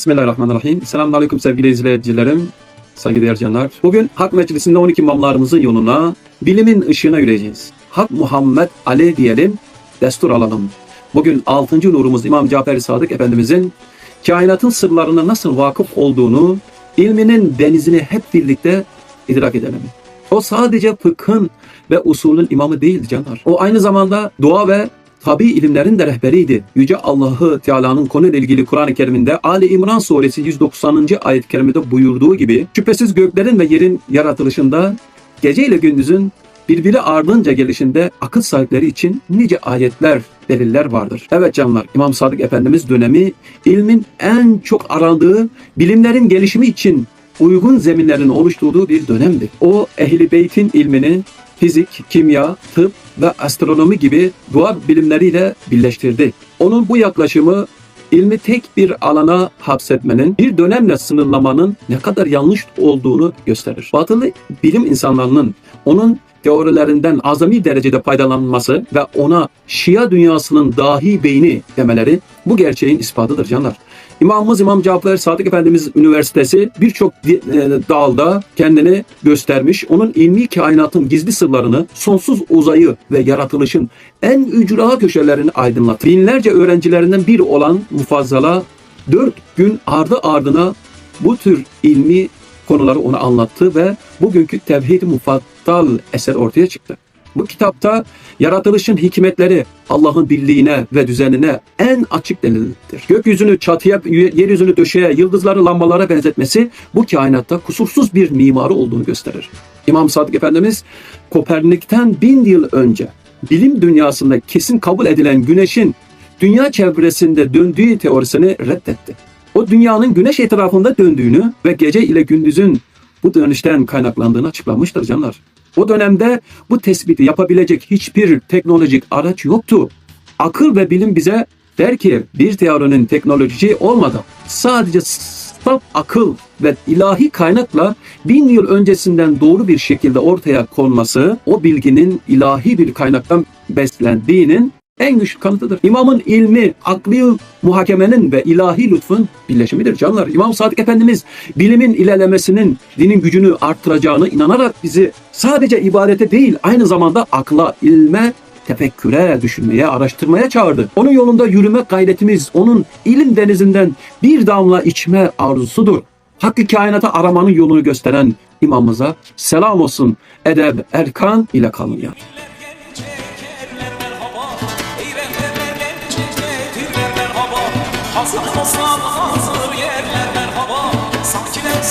Bismillahirrahmanirrahim. Selamun Aleyküm sevgili izleyicilerim, saygıdeğer canlar. Bugün Hak Meclisi'nde 12 imamlarımızın yoluna, bilimin ışığına yürüyeceğiz. Hak Muhammed Ali diyelim, destur alalım. Bugün 6. nurumuz İmam Cafer Sadık Efendimizin kainatın sırlarına nasıl vakıf olduğunu, ilminin denizini hep birlikte idrak edelim. O sadece fıkhın ve usulün imamı değildi canlar. O aynı zamanda dua ve tabi ilimlerin de rehberiydi. Yüce Allah'ı Teala'nın konuyla ilgili Kur'an-ı Kerim'inde Ali İmran suresi 190. ayet-i kerimede buyurduğu gibi şüphesiz göklerin ve yerin yaratılışında gece ile gündüzün birbiri ardınca gelişinde akıl sahipleri için nice ayetler, deliller vardır. Evet canlar, İmam Sadık Efendimiz dönemi ilmin en çok arandığı, bilimlerin gelişimi için uygun zeminlerin oluşturduğu bir dönemdi. O ehli beytin ilmini fizik, kimya, tıp ve astronomi gibi dua bilimleriyle birleştirdi. Onun bu yaklaşımı ilmi tek bir alana hapsetmenin, bir dönemle sınırlamanın ne kadar yanlış olduğunu gösterir. Batılı bilim insanlarının onun teorilerinden azami derecede faydalanması ve ona Şia dünyasının dahi beyni demeleri bu gerçeğin ispatıdır canlar. İmamımız İmam Cafer Sadık Efendimiz Üniversitesi birçok e, dalda kendini göstermiş. Onun ilmi kainatın gizli sırlarını, sonsuz uzayı ve yaratılışın en ücra köşelerini aydınlattı. Binlerce öğrencilerinden biri olan Mufazzala dört gün ardı ardına bu tür ilmi konuları ona anlattı ve bugünkü Tevhid-i Mufattal eser ortaya çıktı. Bu kitapta yaratılışın hikmetleri Allah'ın birliğine ve düzenine en açık delildir. Gökyüzünü çatıya, yeryüzünü döşeye, yıldızları lambalara benzetmesi bu kainatta kusursuz bir mimarı olduğunu gösterir. İmam Sadık Efendimiz Kopernik'ten bin yıl önce bilim dünyasında kesin kabul edilen güneşin dünya çevresinde döndüğü teorisini reddetti. O dünyanın güneş etrafında döndüğünü ve gece ile gündüzün bu dönüşten kaynaklandığını açıklamıştır canlar. O dönemde bu tespiti yapabilecek hiçbir teknolojik araç yoktu. Akıl ve bilim bize der ki bir teorinin teknoloji olmadan sadece saf akıl ve ilahi kaynakla bin yıl öncesinden doğru bir şekilde ortaya konması o bilginin ilahi bir kaynaktan beslendiğinin en güçlü kanıtıdır. İmamın ilmi, akli muhakemenin ve ilahi lütfun birleşimidir canlar. İmam Sadık Efendimiz bilimin ilerlemesinin dinin gücünü arttıracağını inanarak bizi sadece ibadete değil aynı zamanda akla, ilme, tefekküre, düşünmeye, araştırmaya çağırdı. Onun yolunda yürüme gayretimiz, onun ilim denizinden bir damla içme arzusudur. Hakkı kainata aramanın yolunu gösteren imamımıza selam olsun. Edeb, erkan ile kalın ya. Hazır dostlar hazır yerler merhaba. Sanki ne